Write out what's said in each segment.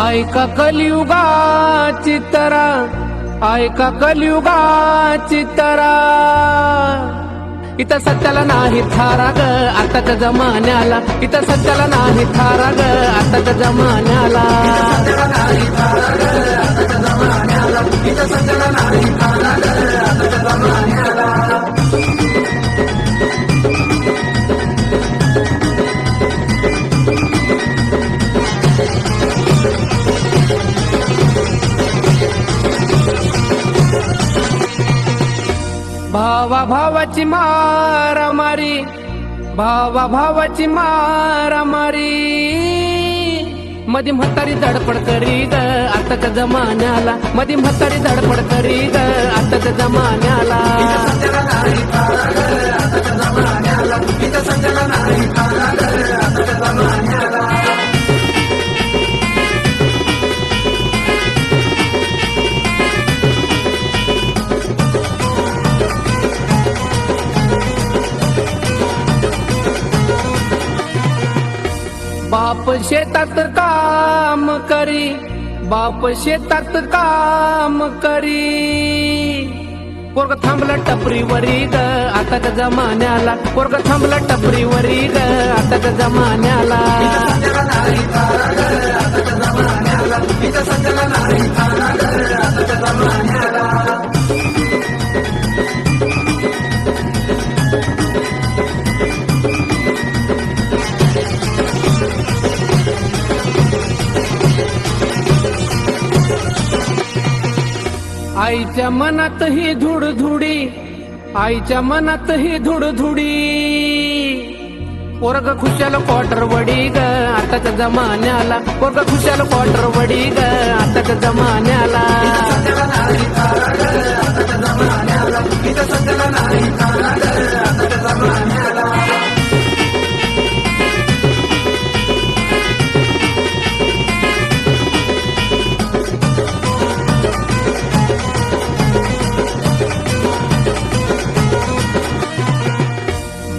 ऐका कलियुगा चित्तरा ऐका कलियुगा चित्तरा. इथं सत्याला नाही थारा ग आताच्या जमान्याला. इथं सत्याला नाही थारा ग आताच्या जमान्याला. भावा भावाची मारामारी भावा भावाची मारामारी. मधी म्हातारी धडपड करी ग आताच्या जमान्याला. मधी म्हातारी धडपड करी ग आताच्या जमान्याला. बाप शेतात काम करी बाप शेतात काम करी. पोरग थांबलं टपरीवरी ग आताच्या जमान्याला. पोरग थांबलं टपरीवरी ग आताच्या जमान्याला. आईच्या मनात ही धुडधुडी आईच्या मनात ही धुडधुडी. पोरग खुशाल क्वार्टर वडी ग आताच्या जमान्याला. पोरग खुशाल क्वार्टर वडी ग आताच्या जमान्याला.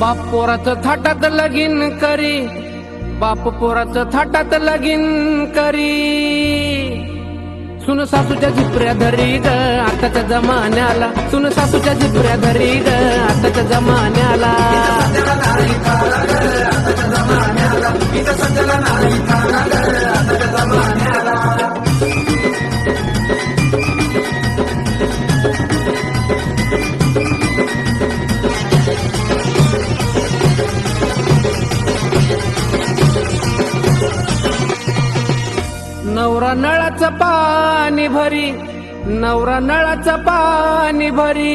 बाप पोराचं थाटात लगीन करी. बाप पोराचं थाटात लगीन करी. सुन सासूच्या झिपऱ्या धरी ग आताच्या जमान्याला. सुन सासूच्या झिपऱ्या धरी ग आताच्या जमान्याला. नवरा नळाचं पाणी भरी नवरा नळाचं पाणी भरी.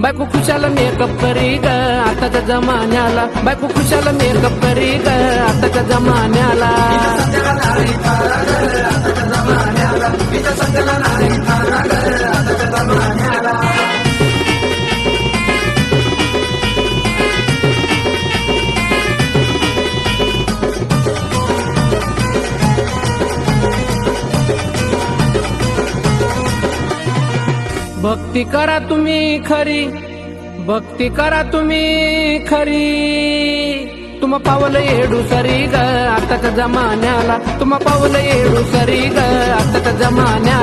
बायको खुशाला मेकअप करी ग आताच्या जमान्याला. बायको खुशाला मेकअप करी ग आताच्या जमान्याला. भक्ती करा तुम्ही खरी. भक्ती करा तुम्ही खरी. तुम पावलं येडू सरी ग आता जमान्याला. तुम पावलं येडू सरी ग आता जमान्या